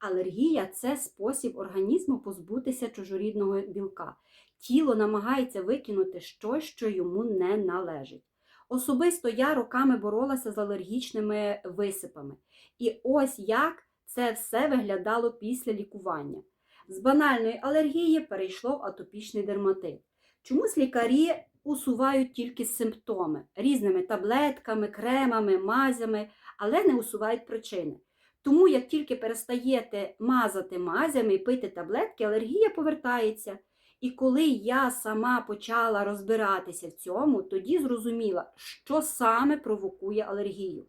Алергія це спосіб організму позбутися чужорідного білка. Тіло намагається викинути щось, що йому не належить. Особисто я роками боролася з алергічними висипами. І ось як це все виглядало після лікування. З банальної алергії перейшло атопічний дерматит. Чомусь лікарі усувають тільки симптоми різними таблетками, кремами, мазями, але не усувають причини. Тому, як тільки перестаєте мазати мазями і пити таблетки, алергія повертається. І коли я сама почала розбиратися в цьому, тоді зрозуміла, що саме провокує алергію.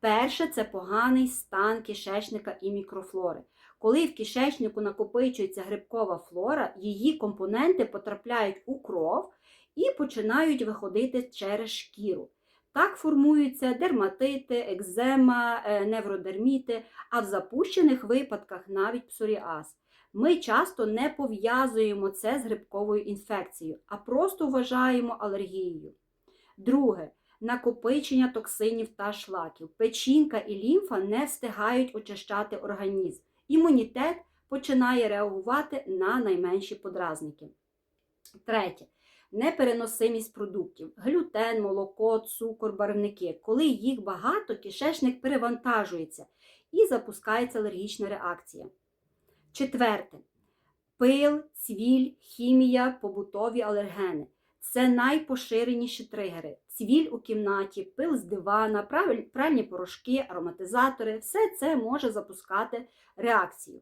Перше це поганий стан кишечника і мікрофлори. Коли в кишечнику накопичується грибкова флора, її компоненти потрапляють у кров і починають виходити через шкіру. Так формуються дерматити, екзема, е, невродерміти, а в запущених випадках навіть псоріаз. Ми часто не пов'язуємо це з грибковою інфекцією, а просто вважаємо алергією. Друге накопичення токсинів та шлаків. Печінка і лімфа не встигають очищати організм. Імунітет починає реагувати на найменші подразники. Третє. Непереносимість продуктів. Глютен, молоко, цукор, барвники. Коли їх багато, кишечник перевантажується і запускається алергічна реакція. Четверте. Пил, цвіль, хімія, побутові алергени. Це найпоширеніші тригери. Цвіль у кімнаті, пил з дивана, пральні порошки, ароматизатори все це може запускати реакцію.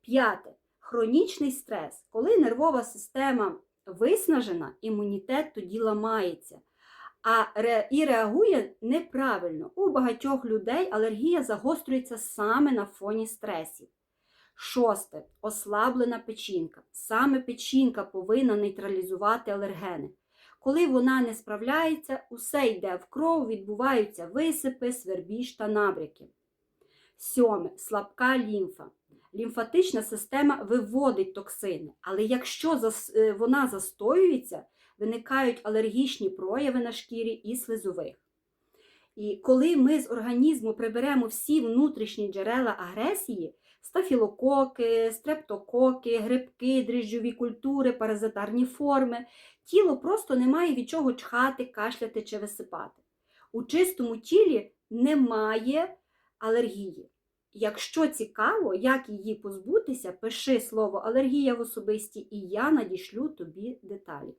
П'яте. Хронічний стрес. Коли нервова система виснажена, імунітет тоді ламається. А і реагує неправильно. У багатьох людей алергія загострюється саме на фоні стресів. Шосте ослаблена печінка. Саме печінка повинна нейтралізувати алергени. Коли вона не справляється, усе йде в кров, відбуваються висипи, свербіж та набряки. Сьоме слабка лімфа. Лімфатична система виводить токсини, але якщо е, вона застоюється, виникають алергічні прояви на шкірі і слизових. І коли ми з організму приберемо всі внутрішні джерела агресії, стафілококи, стрептококи, грибки, дріжджові культури, паразитарні форми, тіло просто не має від чого чхати, кашляти чи висипати. У чистому тілі немає алергії. Якщо цікаво, як її позбутися, пиши слово алергія в особисті, і я надішлю тобі деталі.